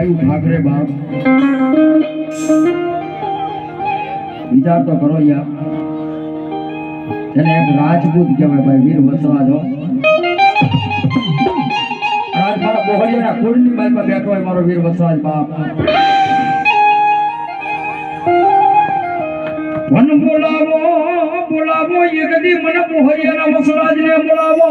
વાયુ ભાગ રે બાપ. વિચાર તો કરો યાર. જેને એક રાજપૂત કહેવાય ભાઈ, વીર વસરાજો આજ મારા બોહળિયાના કુળની માલમાં બેઠો હોય મારો વીર વસરાજ બાપ. મન બોલાવો બોલાવો, એક દી મને બોહળિયાના વસરાજને બોલાવો.